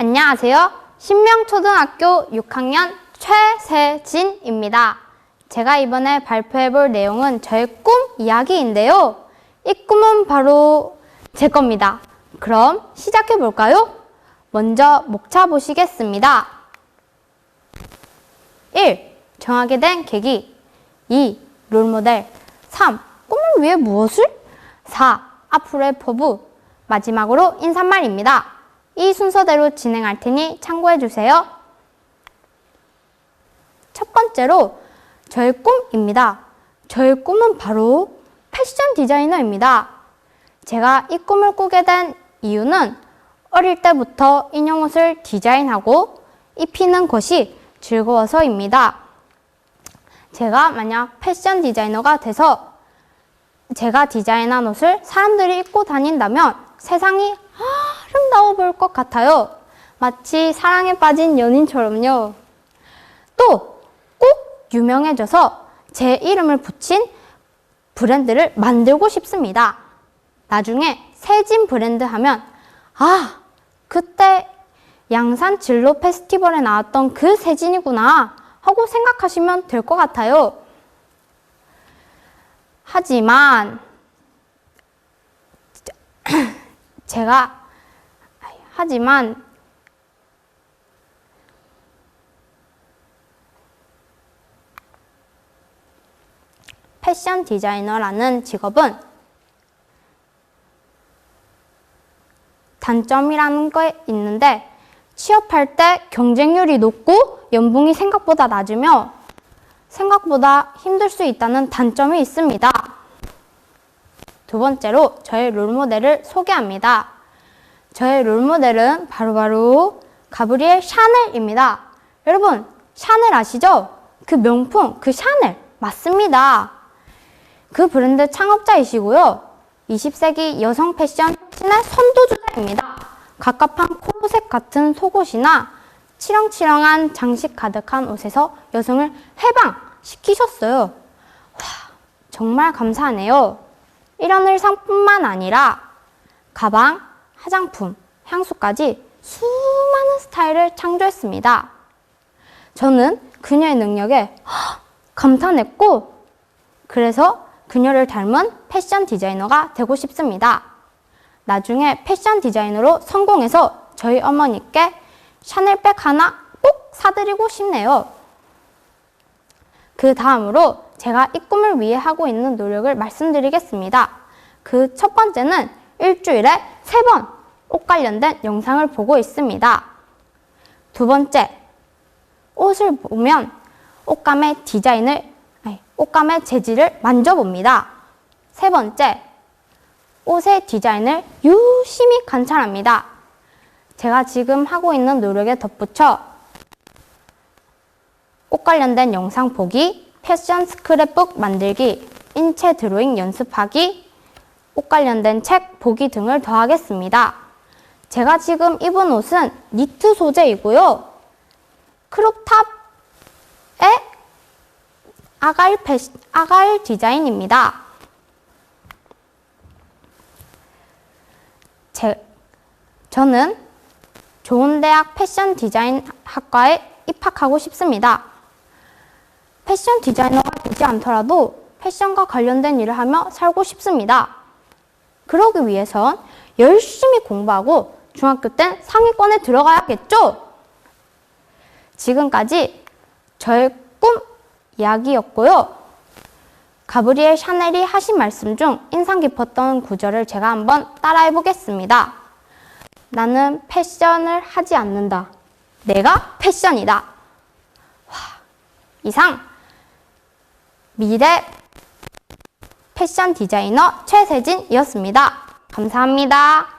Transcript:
안녕하세요. 신명초등학교 6학년 최세진입니다. 제가 이번에 발표해 볼 내용은 저의 꿈 이야기인데요. 이 꿈은 바로 제 겁니다. 그럼 시작해 볼까요? 먼저 목차 보시겠습니다. 1. 정하게 된 계기 2. 롤모델 3. 꿈을 위해 무엇을? 4. 앞으로의 포부 마지막으로 인사말입니다. 이 순서대로 진행할 테니 참고해 주세요. 첫 번째로 저의 꿈입니다. 저의 꿈은 바로 패션 디자이너입니다. 제가 이 꿈을 꾸게 된 이유는 어릴 때부터 인형 옷을 디자인하고 입히는 것이 즐거워서입니다. 제가 만약 패션 디자이너가 돼서 제가 디자인한 옷을 사람들이 입고 다닌다면 세상이 아름다워 보일 것 같아요. 마치 사랑에 빠진 연인처럼요. 또 꼭 유명해져서 제 이름을 붙인 브랜드를 만들고 싶습니다. 나중에 세진 브랜드 하면 아 그때 양산 진로 페스티벌에 나왔던 그 세진이구나 하고 생각하시면 될 것 같아요. 하지만 제가 하지만 패션 디자이너라는 직업은 단점이라는 게 있는데 취업할 때 경쟁률이 높고 연봉이 생각보다 낮으며 생각보다 힘들 수 있다는 단점이 있습니다. 두 번째로 저의 롤모델을 소개합니다. 저의 롤모델은 바로 바로 가브리엘 샤넬입니다. 여러분, 샤넬 아시죠? 그 명품, 그 샤넬. 맞습니다. 그 브랜드 창업자이시고요. 20세기 여성 패션 신의 선도주자입니다. 갑갑한 코르셋 같은 속옷이나 치렁치렁한 장식 가득한 옷에서 여성을 해방시키셨어요. 와, 정말 감사하네요. 이런 의상뿐만 아니라 가방, 화장품, 향수까지 수많은 스타일을 창조했습니다. 저는 그녀의 능력에 감탄했고, 그래서 그녀를 닮은 패션 디자이너가 되고 싶습니다. 나중에 패션 디자이너로 성공해서 저희 어머니께 샤넬백 하나 꼭 사드리고 싶네요. 그 다음으로 제가 이 꿈을 위해 하고 있는 노력을 말씀드리겠습니다. 그 첫 번째는 일주일에 세 번 옷 관련된 영상을 보고 있습니다. 두 번째, 옷을 보면 옷감의 디자인을, 아니, 옷감의 재질을 만져봅니다. 세 번째, 옷의 디자인을 유심히 관찰합니다. 제가 지금 하고 있는 노력에 덧붙여 옷 관련된 영상 보기, 패션 스크랩북 만들기, 인체 드로잉 연습하기, 옷 관련된 책 보기 등을 더하겠습니다. 제가 지금 입은 옷은 니트 소재이고요. 크롭탑에 아갈 패시, 아갈 디자인입니다. 제, 저는 좋은 대학 패션 디자인 학과에 입학하고 싶습니다. 패션 디자이너가 되지 않더라도 패션과 관련된 일을 하며 살고 싶습니다. 그러기 위해선 열심히 공부하고 중학교 땐 상위권에 들어가야겠죠? 지금까지 저의 꿈 이야기였고요. 가브리엘 샤넬이 하신 말씀 중 인상 깊었던 구절을 제가 한번 따라해 보겠습니다. 나는 패션을 하지 않는다. 내가 패션이다. 와, 이상 미래 패션 디자이너 최세진이었습니다. 감사합니다.